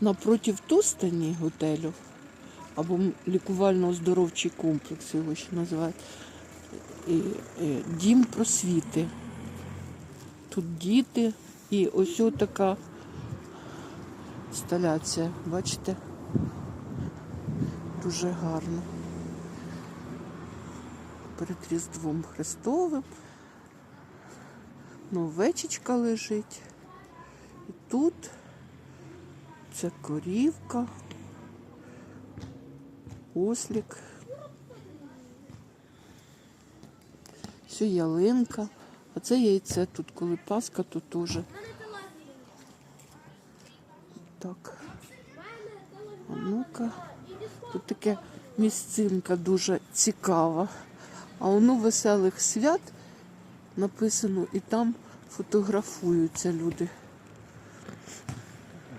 напротив Тустані готелю, або лікувально-оздоровчий комплекс, його ще називають. Е, Дім просвіти. Тут діти і ось така інсталяція, бачите? Дуже гарно. Перед Різдвом Христовим. Ну, овечечка лежить. І тут це корівка, ослік. Все ялинка. А це яйце тут, коли Пасха, то теж. Так. А ну-ка. Тут таке місцинка дуже цікава. А воно веселих свят написано, і там фотографуються люди.